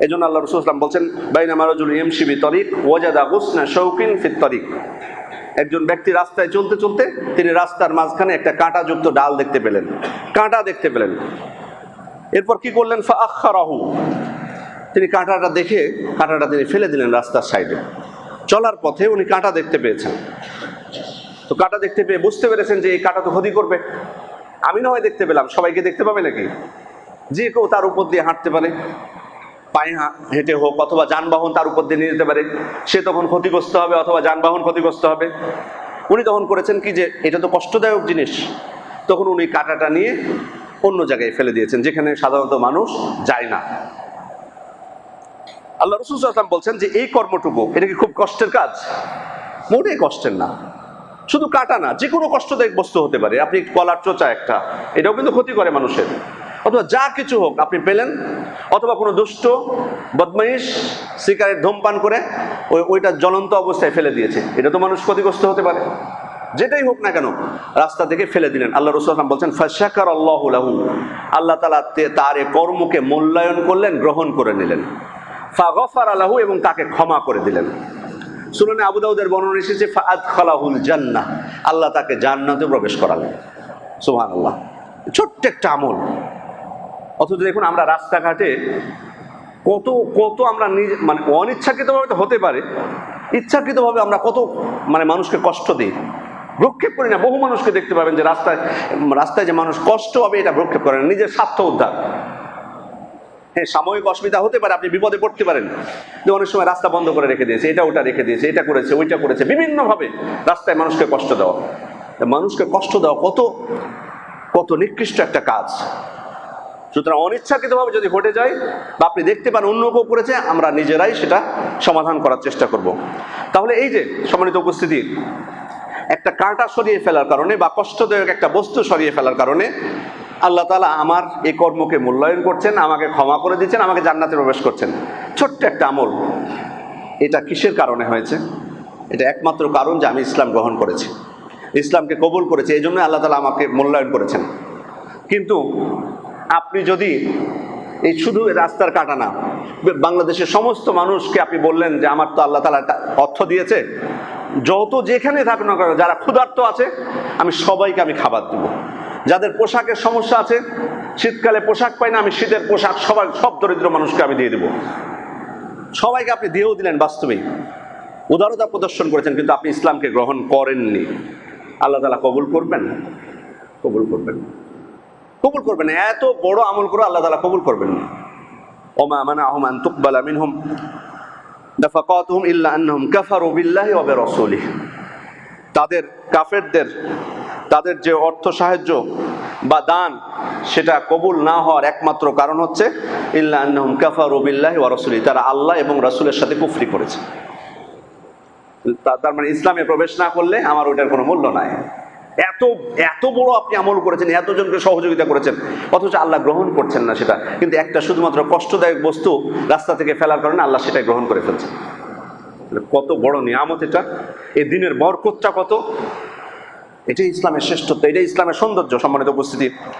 এই জন্য আল্লাহ রসুল ইসলাম বলছেন, বাইনা মারাজুল এমসিবি তরিক ওয়াজাদা গুসনা শৌকিন ফিত তরিক। একজন ব্যক্তি রাস্তায় চলতে চলতে তিনি রাস্তার মাঝখানে একটা কাঁটাযুক্ত ডাল দেখতে পেলেন। কাঁটা দেখতে পেলেন। এরপর কি করলেন? ফা আখারাহু তিনি কাঁটাটা দেখে, কাঁটাটা তিনি ফেলে দিলেন রাস্তার সাইডে। চলার পথে উনি কাঁটা দেখতে পেয়েছেন। তো কাঁটা দেখতে পেয়ে বুঝতে পেরেছেন যে এই কাঁটা তো ক্ষতি করবে। আমি না হয় দেখতে পেলাম, সবাইকে দেখতে পাবে নাকি? যে কেউ তার উপর দিয়ে হাঁটতে পারে। পায়ে হেঁটে হোক অথবা যানবাহন তার উপর দিয়ে নিয়ে যেতে পারে, সে তখন ক্ষতিগ্রস্ত হবে অথবা যানবাহন ক্ষতিগ্রস্ত হবে। উনি তখন করেছেন কি যে, এটা তো কষ্টদায়ক জিনিস, তখন উনি কাঁটাটা নিয়ে অন্য জায়গায় ফেলে দিয়েছেন, যেখানে সাধারণত মানুষ যায় না। আল্লাহ রসুল আসলাম বলছেন যে, এই কর্মটুকু, এটা কি খুব কষ্টের কাজ? মোটেই কষ্টের না। শুধু কাটা না যে কোনো কষ্টদায়ক বস্তু হতে পারে। আপনি কলার চোচা একটা, এটাও কিন্তু ক্ষতি করে মানুষের। অথবা যা কিছু হোক, আপনি পেলেন অথবা কোনো দুষ্ট, বদমাইশ সিগারেট ধূমপান করে ওই ওইটা জ্বলন্ত অবস্থায় ফেলে দিয়েছে। এটা তো মানুষ ক্ষতিগ্রস্ত হতে পারে। যেটাই হোক না কেন, রাস্তা থেকে ফেলে দিলেন। আল্লাহ রসুল আসলাম বলছেন ফাশাকার আল্লাহ লাহু আল্লাহ তালা তার এ কর্মকে মূল্যায়ন করলেন, গ্রহণ করে নিলেন। ফাগফার আলাহু এবং তাকে ক্ষমা করে দিলেন। সুনানে আবু দাউদের বর্ণনা এসেছে ফাআদ খালাহুল জান্না আল্লাহ তাকে জান্নাতে প্রবেশ করালেন। সুহান আল্লাহ ছোট্ট একটা আমল। অথচ দেখুন আমরা রাস্তাঘাটে কত কত আমরা নিজে মানে অনিচ্ছাকৃতভাবে তো হতে পারে, ইচ্ছাকৃতভাবে আমরা কত মানে মানুষকে কষ্ট দিই। ভ্রক্ষেপ করি না, বহু মানুষকে দেখতে পাবেন যে রাস্তায় রাস্তায় যে মানুষ কষ্ট হবে, এটা ভ্রক্ষেপ করে না, নিজের স্বার্থ উদ্ধার। হ্যাঁ সাময়িক অসুবিধা হতে পারে, আপনি বিপদে পড়তে পারেন যে অনেক সময় রাস্তা বন্ধ করে রেখে দিয়েছে, এটা ওটা রেখে দিয়েছে, এটা করেছে, ওইটা করেছে, বিভিন্নভাবে রাস্তায় মানুষকে কষ্ট দেওয়া। মানুষকে কষ্ট দেওয়া কত কত নিকৃষ্ট একটা কাজ। সুতরাং অনিচ্ছাকৃতভাবে যদি ঘটে যায় বা আপনি দেখতে পান অন্য কেউ করেছে, আমরা নিজেরাই সেটা সমাধান করার চেষ্টা করব। তাহলে এই যে সম্মানিত উপস্থিতি, একটা কাঁটা সরিয়ে ফেলার কারণে বা কষ্টদায়ক একটা বস্তু সরিয়ে ফেলার কারণে আল্লাহ তালা আমার এই কর্মকে মূল্যায়ন করছেন, আমাকে ক্ষমা করে দিচ্ছেন, আমাকে জান্নাতে প্রবেশ করছেন। ছোট্ট একটা আমল। এটা কিসের কারণে হয়েছে? এটা একমাত্র কারণ যে আমি ইসলাম গ্রহণ করেছি। ইসলামকে কবুল করেছি, এই জন্য আল্লাহ তালা আমাকে মূল্যায়ন করেছেন। কিন্তু আপনি যদি এই শুধু রাস্তার কাটা না, বাংলাদেশের সমস্ত মানুষকে আপনি বললেন যে আমার তো আল্লাহ তালা অর্থ দিয়েছে, যত যেখানে থাকুক না কেন, যারা ক্ষুধার্ত আছে, আমি সবাইকে আমি খাবার দেবো। যাদের পোশাকের সমস্যা আছে, শীতকালে পোশাক পাই না, আমি শীতের পোশাক সবাই সব দরিদ্র মানুষকে আমি দিয়ে দেবো। সবাইকে আপনি দিয়েও দিলেন বাস্তবেই উদারতা প্রদর্শন করেছেন, কিন্তু আপনি ইসলামকে গ্রহণ করেননি। আল্লাহ তালা কবুল করবেন? কবুল করবেন। কবুল করবেন না। এত বড় আমল করে আল্লাহ তালা কবুল করবেন না। ওমা মানে আহমান তুকবালা মিনহুম, নাফাকাতুহুম ইল্লা আন্নাহুম কাফারু বিল্লাহি ওয়া বিরাসূলিহি। তাদের কাফেরদের, তাদের যে অর্থ সাহায্য বা দান, সেটা কবুল না হওয়ার একমাত্র কারণ হচ্ছে ইল্লা আন্নাহুম কাফারু বিল্লাহি ওয়া তারা আল্লাহ এবং রাসূলের সাথে কুফরি করেছে। তার মানে ইসলামে প্রবেশ না করলে আমার ওইটার কোনো মূল্য নাই। এত এত বড় আপনি আমল করেছেন, এতজনকে সহযোগিতা করেছেন, অথচ আল্লাহ গ্রহণ করছেন না সেটা। কিন্তু একটা শুধুমাত্র কষ্টদায়ক বস্তু রাস্তা থেকে ফেলার কারণে আল্লাহ সেটাই গ্রহণ করে ফেলছেন। কত বড় নিয়ামত এটা। এ দিনের বরকতটা কত। এটাই ইসলামের শ্রেষ্ঠত্ব, এটাই ইসলামের সৌন্দর্য, সম্মানিত উপস্থিতি।